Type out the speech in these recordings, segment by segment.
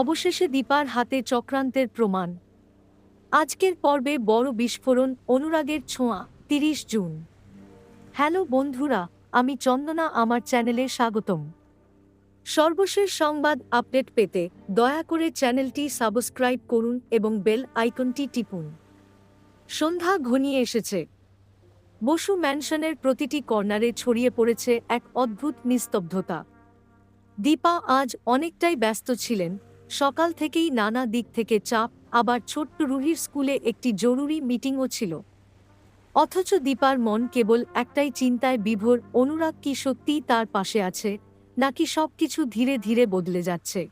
অবশেষে দীপার হাতে চক্রান্তের প্রমাণ। আজকের পর্বে বড় বিস্ফোরণ, অনুরাগের ছোঁয়া, তিরিশ জুন। হ্যালো বন্ধুরা, আমি চন্দনা, আমার চ্যানেলে স্বাগতম। সর্বশেষ সংবাদ আপডেট পেতে দয়া করে চ্যানেলটি সাবস্ক্রাইব করুন এবং বেল আইকনটি টিপুন। সন্ধ্যা ঘনিয়ে এসেছে। বসু ম্যানশনের প্রতিটি কর্নারে ছড়িয়ে পড়েছে এক অদ্ভুত নিস্তব্ধতা। দীপা আজ অনেকটাই ব্যস্ত ছিলেন সকাল থেকেই নানা দিক থেকে চাপ, আবার ছোট্ট রুহির স্কুলে একটি জরুরি মিটিংও ছিল। অথচ দীপার মন কেবল একটাই চিন্তায় বিভোর, অনুরাগ কি সত্যিই তার পাশে আছে, নাকি সবকিছু ধীরে ধীরে বদলে যাচ্ছে?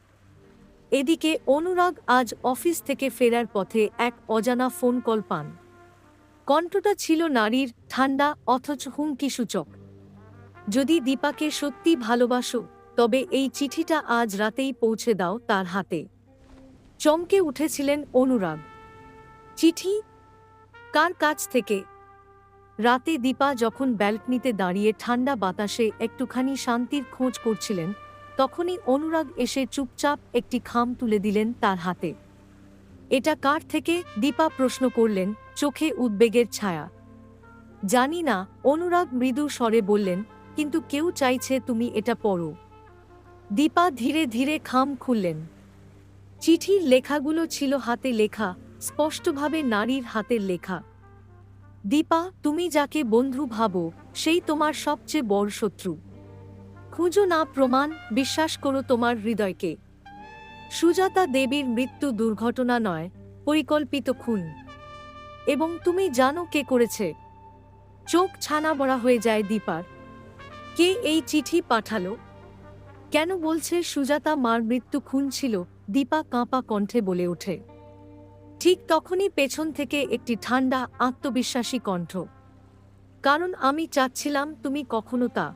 এদিকে অনুরাগ আজ অফিস থেকে ফেরার পথে এক অজানা ফোন কল পান। কণ্ঠটা ছিল নারীর, ঠান্ডা, অথচ হুমকি সূচক। যদি দীপাকে সত্যি ভালোবাসো তবে এই চিঠিটা আজ রাতেই পৌঁছে দাও তার হাতে। চমকে উঠেছিলেন অনুরাগ। চিঠি? কার কাছ থেকে? রাতে দীপা যখন ব্যালকনিতে দাঁড়িয়ে ঠান্ডা বাতাসে একটুখানি শান্তির খোঁজ করছিলেন, তখনই অনুরাগ এসে চুপচাপ একটি খাম তুলে দিলেন তার হাতে। এটা কার থেকে? দীপা প্রশ্ন করলেন, চোখে উদ্বেগের ছায়া। জানি না, অনুরাগ মৃদু স্বরে বললেন, কিন্তু কেউ চাইছে তুমি এটা পড়ো। দীপা ধীরে ধীরে খাম খুললেন। চিঠির লেখাগুলো ছিল হাতে লেখা, স্পষ্টভাবে নারীর হাতের লেখা। দীপা, তুমি যাকে বন্ধু ভাবো, সেই তোমার সবচেয়ে বড় শত্রু। খুঁজো না প্রমাণ, বিশ্বাস করো তোমার হৃদয়কে। সুজাতা দেবীর মৃত্যু দুর্ঘটনা নয়, পরিকল্পিত খুন। এবং তুমি জানো কে করেছে। চোখ ছানা বড়া হয়ে যায় দীপার। কে এই চিঠি পাঠালো? কেন বলছে সুজাতা মার মৃত্যু খুন ছিল? দীপা কাঁপা কণ্ঠে বলে ওঠে। ঠিক তখনই পেছন থেকে একটি ঠান্ডা আত্মবিশ্বাসী কণ্ঠ। কারণ আমি চাচ্ছিলাম তুমি কখনো তা